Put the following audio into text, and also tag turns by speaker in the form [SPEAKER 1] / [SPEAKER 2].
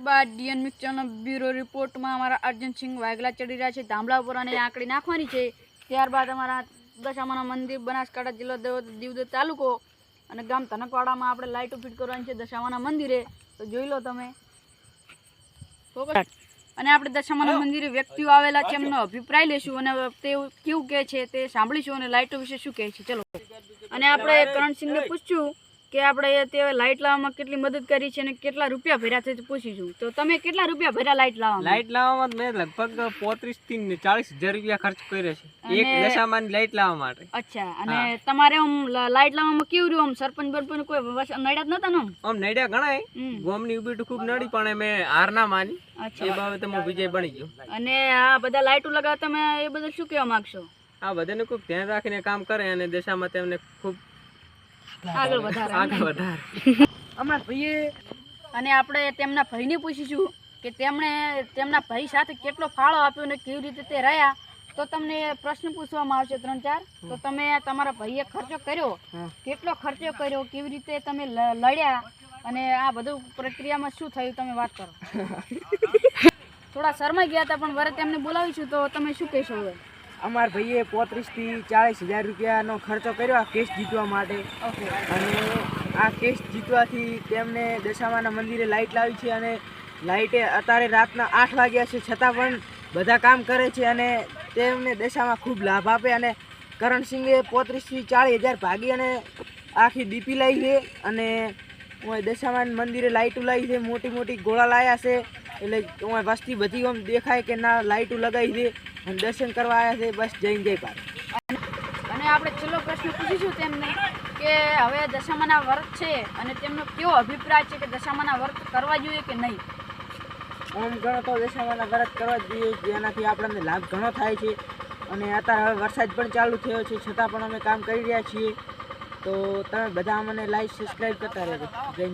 [SPEAKER 1] ત્યારબાદ DN મિક્સરનો bureau રિપોર્ટમાં અમારા અર્જુનસિંહ વાઘલા ચડી રહ્યા છે ધામલા આંકડી નાખવાની છે. ત્યારબાદ અમારા દશામાના મંદિર બનાસકાંઠા જિલ્લો દેવ- તાલુકો અને ગામ તનકવાડામાં આપણે લાઇટો ફિટ કરવાની છે દશામાના મંદિરે. તો જોઈ લો તમે. અને આપણે દશામાના મંદિરે વ્યક્તિઓ આવેલા છે એમનો અભિપ્રાય લેશું અને તે કેવું કહે છે તે સાંભળીશું અને લાઇટો વિશે શું કહે છે. ચલો. અને આપણે કરણસિંહને પૂછ્યું કે આપણે તે લાઇટ લાવવામાં કેટલી મદદ કરી છે અને કેટલા રૂપિયા ભર્યા છે પૂછીશું. તો તમે કેટલા રૂપિયા ભર્યા લાઇટ લાવવા
[SPEAKER 2] લાઇટ લાવવામાં મેં લગભગ પોત્રીસથી ચાલીસ હજાર રૂપિયા ખર્ચ કર્યો છે. એક
[SPEAKER 1] અને-
[SPEAKER 2] લાઇટ લાવવા માટે.
[SPEAKER 1] અચ્છા અને તમારે આમ લાઇટ લાવવામાં કેવું રહ્યું? આમ સરપંચ બરપંચ કોઈ નડ્યા જ નતા ને આમ?
[SPEAKER 2] નડ્યા
[SPEAKER 1] હમ.
[SPEAKER 2] ગોમની ઊભી ખૂબ નડી પણ મેં હાર ના માની. એ બાબતે હું વિજય બની ગયો.
[SPEAKER 1] અને આ બધા લાઇટો લગાવવા તમે એ બધું શું કહેવા માંગશો?
[SPEAKER 2] આ બધાને ખૂબ ધ્યાન રાખીને કામ કરે અને દેશામાં તેમને ખૂબ
[SPEAKER 1] આગળ વધારે.
[SPEAKER 2] આગળ વધારે.
[SPEAKER 1] અમારા ભાઈએ અને આપણે તેમના ભાઈને પૂછીશું કે તેમણે તેમના ભાઈ સાથે કેટલો ફાળો આપ્યો અને કેવી રીતે તે રહ્યા તો તમને પ્રશ્ન પૂછવામાં આવશે ત્રણ ચાર. તો તમે તમારા ભાઈએ ખર્ચો કર્યો. કેટલો ખર્ચો કર્યો કેવી રીતે તમે લડ્યા અને આ બધું પ્રક્રિયામાં શું થયું તમે વાત કરો. થોડા શરમાઈ ગયા હતા પણ વરે તેમને બોલાવીશું તો તમે શું કહેશો હવે?
[SPEAKER 3] અમારા ભાઈએ પોત્રીસથી ચાળીસ હજાર રૂપિયાનો ખર્ચો કર્યો આ કેસ જીતવા માટે. અને આ કેસ જીતવાથી તેમને દશામાના મંદિરે લાઇટ લાવી છે અને લાઇટે અત્યારે રાતના આઠ વાગ્યા છે. છતાં પણ બધા કામ કરે છે અને તેમને દશામાં ખૂબ લાભ આપે અને કરણસિંહે પોત્રીસથી ચાળીસ હજાર ભાગી અને આખી દીપી લાવી છે. અને દશામાન મંદિરે લાઇટો લાવી છે. મોટી મોટી ગોળા લાવ્યા છે. એટલે હું વસ્તી બધી આમ દેખાય કે ના લાઇટો લગાવી દે અને દર્શન કરવા આવ્યા છે બસ જઈને જય પાર
[SPEAKER 1] અને આપણે છેલ્લો પ્રશ્ન પૂછીશું તેમને કે હવે દશામાના વ્રત છે અને તેમનો કેવો અભિપ્રાય છે કે દશામાના વર્ત કરવા જોઈએ કે નહીં?
[SPEAKER 3] ઓમ ગણો તો દશામાના વ્રત કરવા જોઈએ જેનાથી આપણને લાભ ઘણો થાય છે. અને અત્યારે હવે વરસાદ પણ ચાલુ થયો છે છતાં પણ અમે કામ કરી રહ્યા છીએ. તો તમે બધા અમને લાઈક સબસ્ક્રાઈબ કરતા રહેજો. જય.